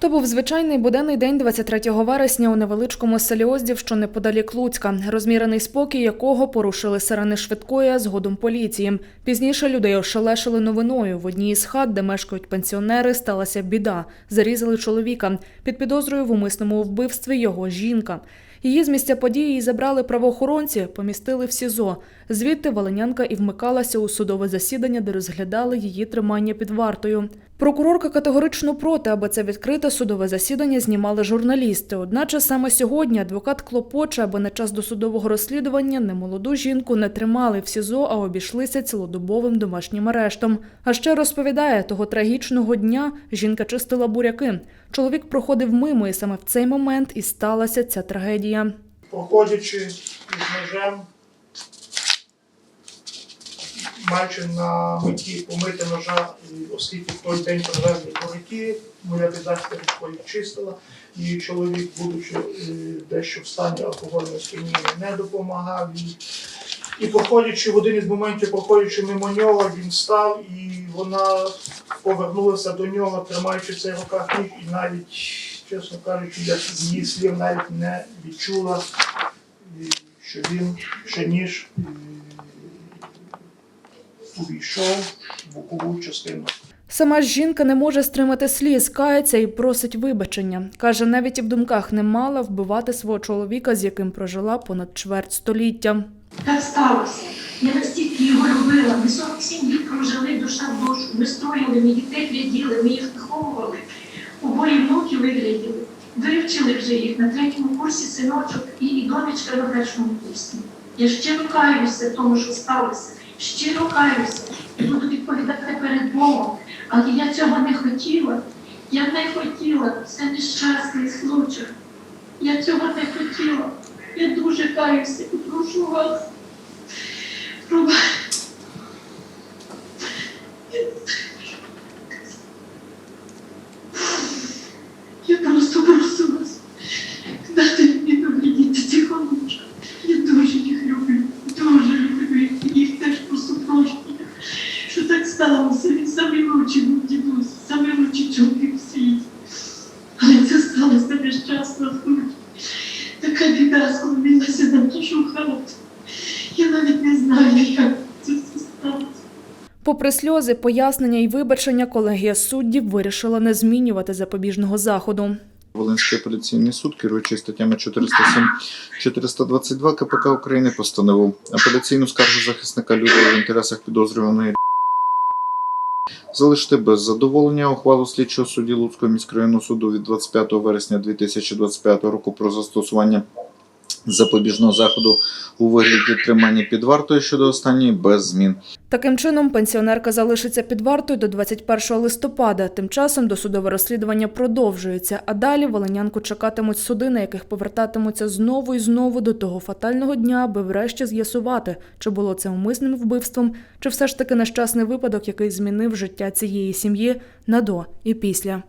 То був звичайний буденний день 23 вересня у невеличкому селі Оздів, що неподалік Луцька, розмірений спокій якого порушили сирени швидкої, а згодом поліції. Пізніше людей ошелешили новиною. В одній із хат, де мешкають пенсіонери, сталася біда. Зарізали чоловіка. Під підозрою в умисному вбивстві його жінка. Її з місця події забрали правоохоронці, помістили в СІЗО. Звідти Волинянка і вмикалася у судове засідання, де розглядали її тримання під вартою. Прокурорка категорично проти, аби це відкрите судове засідання знімали журналісти. Одначе саме сьогодні адвокат клопоче, аби на час досудового розслідування немолоду жінку не тримали в СІЗО, а обійшлися цілодобовим домашнім арештом. А ще розповідає, того трагічного дня жінка чистила буряки. Чоловік проходив мимо, і саме в цей момент і сталася ця трагедія. проходячи із ножем, маючи на меті помити ножа, оскільки в той день привезли буряки, моя бідацька рукою чистила, і чоловік, будучи е, дещо в стані алкогольного сп'яніння, не допомагав їй. І проходячи в один із моментів, проходячи мимо нього, він став і вона повернулася до нього, тримаючи цей руках ніж, і навіть, чесно кажучи, я її слів навіть не відчула, що він ще ніж увійшов в бокову частину. Сама ж жінка не може стримати сліз, кається і просить вибачення. Каже, навіть і в думках не мала вбивати свого чоловіка, з яким прожила понад чверть століття. Так сталося. Я настільки його любила. Ми 47 днів прожили душа в душу. Ми строїли, ми дітей гляділи, ми їх виховували. Обоє внуки вигляділи. Вивчили вже їх на третьому курсі синочок і, і донечка на першому курсі. Я щиро каюся тому, що сталося. Щиро каюся. І буду відповідати перед Богом. Але я цього не хотіла. Я не хотіла. Це нещасний случай. Я цього не хотіла. Я дуже каюся і прошу вас. Я просто прошу вас. Дайте мені доглядіти цих онучок. Я дуже їх люблю. Дуже люблю. Їх теж просто прошу. Що так сталося? Він самий лучший був дідусь, самий лучший чоловік в світі. Але це сталося нещасно. Така біда склонилася на нашу хату. Я навіть не знаю, як це все сталося. Попри сльози, пояснення і вибачення, колегія суддів вирішила не змінювати запобіжного заходу. Волинський апеляційний суд, керуючи статтями 407 422 КПК України, постановив апеляційну скаргу захисника Людова в інтересах підозрюваної залишити без задоволення ухвалу слідчого судді Луцького міськрайонного суду від 25 вересня 2025 року про застосування запобіжного заходу у вигляді тримання під вартою щодо останньої без змін. Таким чином, пенсіонерка залишиться під вартою до 21 листопада. Тим часом досудове розслідування продовжується, а далі волинянку чекатимуть суди, на яких повертатимуться знову і знову до того фатального дня, аби врешті з'ясувати, чи було це умисним вбивством, чи все ж таки нещасний випадок, який змінив життя цієї сім'ї на до і після.